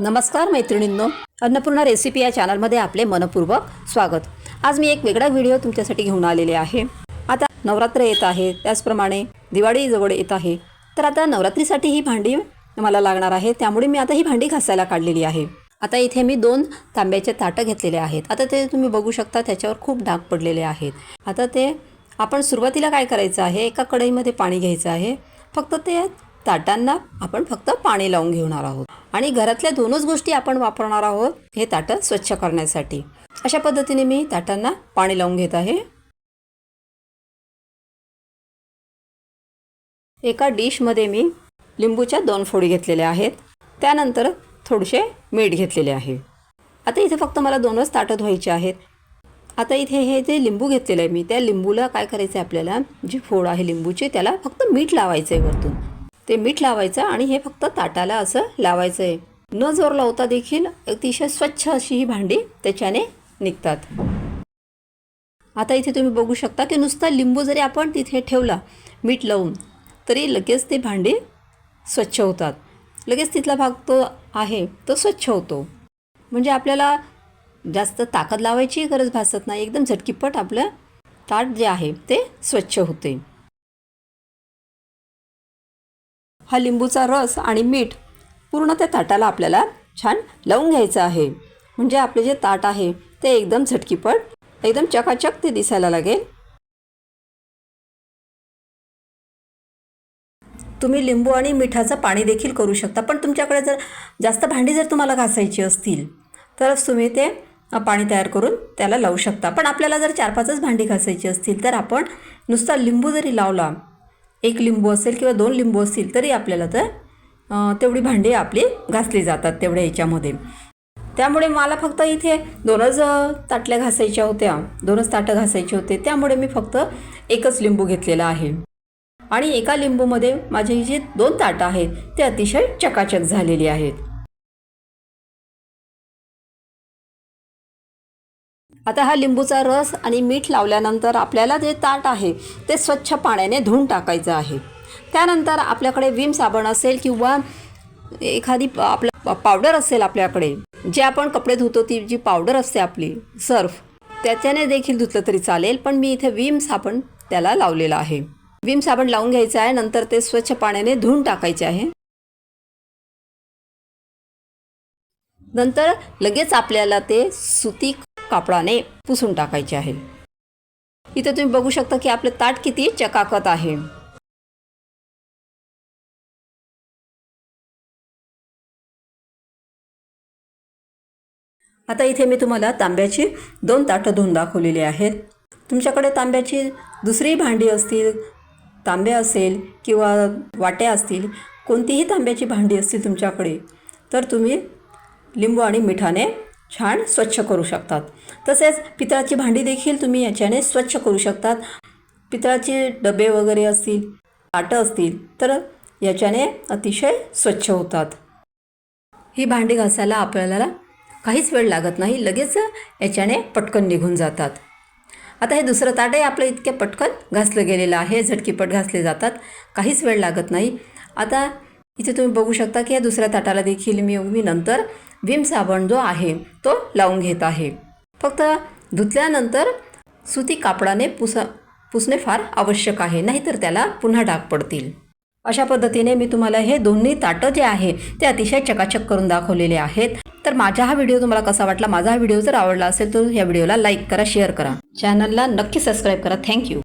नमस्कार मैत्रिणींनो. अन्नपूर्णा रेसिपी या चॅनलमध्ये आपले मनपूर्वक स्वागत. आज मी एक वेगळा व्हिडिओ तुमच्यासाठी घेऊन आलेले आहे. आता नवरात्र येत आहे. त्याचप्रमाणे दिवाळी जवळ येत आहे. तर आता नवरात्रीसाठी ही भांडी मला लागणार आहे. त्यामुळे मी आता ही भांडी घासायला काढलेली आहे. आता इथे मी दोन तांब्याचे ताटं घेतलेले आहेत. आता ते तुम्ही बघू शकता त्याच्यावर खूप डाग पडलेले आहेत. आता ते आपण सुरुवातीला काय करायचं आहे? एका कढईमध्ये पाणी घ्यायचं आहे. फक्त ते ताटांना आपण फक्त पाणी लावून घेणार आहोत. आणि घरातल्या दोनच गोष्टी आपण वापरणार आहोत हे ताटं स्वच्छ करण्यासाठी. अशा पद्धतीने मी ताटांना पाणी लावून घेत आहे. एका डिशमध्ये मी लिंबूच्या दोन फोडी घेतलेल्या आहेत. त्यानंतर थोडेसे मीठ घेतलेले आहे. आता इथे फक्त मला दोनच ताटं धुवायचे आहेत. आता इथे हे जे लिंबू घेतलेलं आहे मी त्या लिंबूला काय करायचं आहे आपल्याला जी फोड आहे लिंबूची त्याला फक्त मीठ लावायचं आहे वरतून. ते मीठ लावायचं आणि हे फक्त ताटाला असं लावायचं आहे न जोर लावता देखील अतिशय स्वच्छ अशी ही भांडी त्याच्याने निघतात. आता इथे तुम्ही बघू शकता की नुसता लिंबू जरी आपण तिथे ठेवला मीठ लावून तरी लगेच ते भांडी स्वच्छ होतात. लगेच तिथला भाग तो आहे तो स्वच्छ होतो. म्हणजे आपल्याला जास्त ताकद लावायची गरज भासत नाही. एकदम झटकीपट आपलं ताट जे आहे ते स्वच्छ होते. हा लिंबूचा रस आणि मीठ पूर्ण त्या ताटाला आपल्याला छान लावून घ्यायचं आहे. म्हणजे आपले जे ताट आहे ते एकदम झटकीपट एकदम चकाचक ते दिसायला लागेल. तुम्ही लिंबू आणि मिठाचं पाणी देखील करू शकता पण तुमच्याकडे जर जास्त भांडी जर तुम्हाला घासायची असतील तरच तुम्ही ते पाणी तयार करून त्याला लावू शकता. पण आपल्याला जर चार पाचच भांडी घासायची असतील तर आपण नुसता लिंबू जरी लावला एक लिंबू असेल किंवा दोन लिंबू असतील तरी आपल्याला तर तेवढी भांडी आपली घासली जातात तेवढ्या याच्यामध्ये. त्यामुळे मला फक्त इथे दोनच ताटल्या घासायच्या होत्या दोनच ताटं घासायचे होते. त्यामुळे मी फक्त एकच लिंबू घेतलेला आहे. आणि एका लिंबूमध्ये माझे जी दोन ताटं आहेत ते अतिशय चकाचक झालेली आहेत. आता हा लिंबूचा रस आणि मीठ लावल्यानंतर आपल्याला जे ताट आहे ते स्वच्छ पाण्याने धुवून टाकायचं आहे. त्यानंतर आपल्याकडे विम साबण असेल किंवा एखादी आपला आपलं पावडर असेल आपल्याकडे जे आपण कपडे धुतो ती जी पावडर असते आपली सर्फ त्याच्याने देखील धुतलं तरी चालेल पण मी इथे विम साबण त्याला लावलेला आहे. विम साबण लावून घ्यायचं आहे नंतर ते स्वच्छ पाण्याने धुवून टाकायचे आहे. नंतर लगेच आपल्याला ते सुती कापडाने पुसून टाकायचे आहे. इथे तुम्ही बघू शकता की आपलं ताट किती चकाकत आहे. आता इथे मी तुम्हाला तांब्याची दोन ताटं धुवून दाखवलेली आहेत. तुमच्याकडे तांब्याची दुसरी भांडी असतील तांबे असेल किंवा वाट्या असतील कोणतीही तांब्याची भांडी असतील तुमच्याकडे तर तुम्ही लिंबू आणि मिठाने छान स्वच्छ करू शकतात. तसेच पितळाची भांडी देखील तुम्ही याच्याने स्वच्छ करू शकतात. पितळाचे डबे वगैरे असतील ताटं असतील तर याच्याने अतिशय स्वच्छ होतात. ही भांडी घासायला आपल्याला काहीच वेळ लागत नाही लगेच याच्याने पटकन निघून जातात. आता हे दुसरं ताटही आपलं इतक्या पटकन घासलं गेलेलं आहे झटकीपट घासले जातात काहीच वेळ लागत नाही. आता इथे तुम्ही बघू शकता की या दुसऱ्या ताटाला देखील मी मी नंतर विम साबण जो आहे तो लावून घेत आहे. फक्त धुतल्यानंतर सुती कापडाने पुसा पुसणे फार आवश्यक आहे नाहीतर त्याला पुन्हा डाग पडतील. अशा पद्धतीने मी तुम्हाला हे दोन्ही ताटं जे आहे ते अतिशय चकाचक करून दाखवलेले आहेत. तर माझा हा व्हिडिओ तुम्हाला कसा वाटला माझा हा व्हिडिओ जर आवडला असेल तर या व्हिडिओला लाईक करा शेअर करा. चॅनलला नक्की सबस्क्राईब करा. थँक्यू